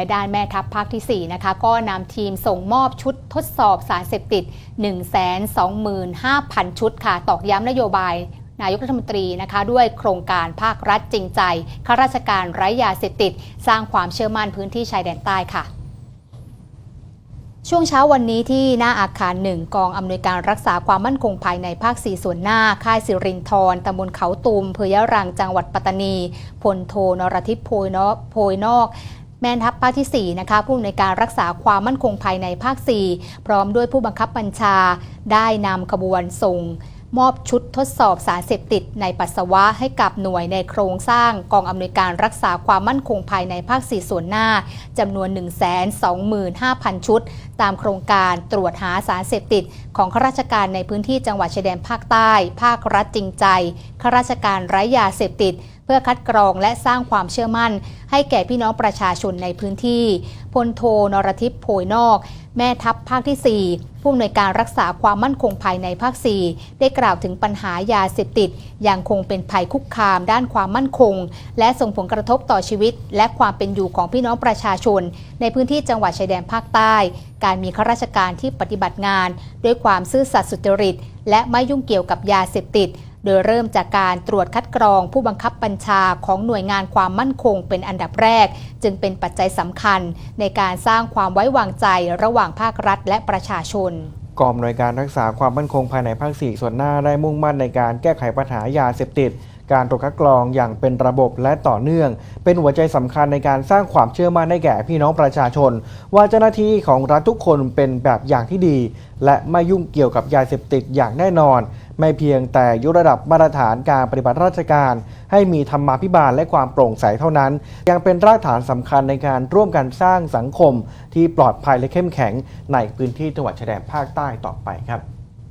และด้านแม่ทัพภาคที่ 4 นะคะ ก็นำทีมส่งมอบชุดทดสอบสารเสพติด 125,000 ชุดค่ะ ตอกย้ำนโยบายนายกรัฐมนตรีนะคะด้วยโครงการภาครัฐจริงใจข้าราชการไร้ยาเสพติด สร้างความเชื่อมั่นพื้นที่ชายแดนใต้ค่ะช่วงเช้าวันนี้ที่หน้าอาคารหนึ่งกองอำนวยการรักษาความมั่นคงภายในภาค 4 ส่วนหน้า ค่ายสิรินทรตำบลเขาตูมเภอยะรังจังหวัดปัตตานีพลโทนรทิพย์โพยนอกโพยนอก แม่ทัพภาคที่ 4 นะคะผู้อำนวยการรักษาความมั่นคงภายในภาค 4 พร้อมด้วยผู้บังคับบัญชา ได้นำขบวนส่งมอบชุดทดสอบสารเสพติดในปัสสาวะให้กับหน่วยในโครงสร้างกองอำนวยการรักษาความมั่นคงภายในภาค 4 ส่วนหน้าจำนวน 125,000 ชุด ตามโครงการตรวจหาสารเสพติด ของข้าราชการในพื้นที่จังหวัดชายแดนภาคใต้ ภาครัฐจริงใจข้าราชการไร้ยาเสพติด พื่อคัดกรองและสร้างความเชื่อมั่น ให้แก่พี่น้องประชาชนในพื้นที่พลโทนรทิพย์โพยนอก แม่ทัพภาคที่ 4 ผู้อำนวยการรักษาความมั่นคงภายในภาค 4 ได้กล่าวถึงปัญหายาเสพติดยังคงเป็นภัยคุกคามด้านความมั่นคง และส่งผลกระทบต่อชีวิต และความเป็นอยู่ของพี่น้องประชาชน ในพื้นที่จังหวัดชายแดนภาคใต้ การมีข้าราชการที่ปฏิบัติงาน ด้วยความซื่อสัตย์สุจริต และไม่ยุ่งเกี่ยวกับยาเสพติด โดยเริ่มจากการตรวจคัดกรองผู้บังคับบัญชาของหน่วยงานความมั่นคงเป็นอันดับแรก จึงเป็นปัจจัยสำคัญ ในการสร้างความไว้วางใจระหว่างภาครัฐและประชาชนกองอำนวยการรักษาความมั่นคงภายในภาค 4 ส่วนหน้าได้มุ่งมั่นในการแก้ไขปัญหายาเสพติด การตรวจคัดกรองอย่างเป็นระบบและต่อเนื่อง เป็นหัวใจสำคัญในการสร้างความเชื่อมั่นให้แก่พี่น้องประชาชน ว่าเจ้าหน้าที่ของรัฐทุกคนเป็นแบบอย่างที่ดี และไม่ยุ่งเกี่ยวกับยาเสพติดอย่างแน่นอน ไม่เพียงแต่ยกระดับมาตรฐานการปฏิบัติราชการ ให้มีธรรมาภิบาลและความโปร่งใสเท่านั้น ยังเป็นรากฐานสำคัญในการร่วมกันสร้างสังคม ที่ปลอดภัยและเข้มแข็งในพื้นที่จังหวัดชายแดนภาคใต้ต่อไปครับ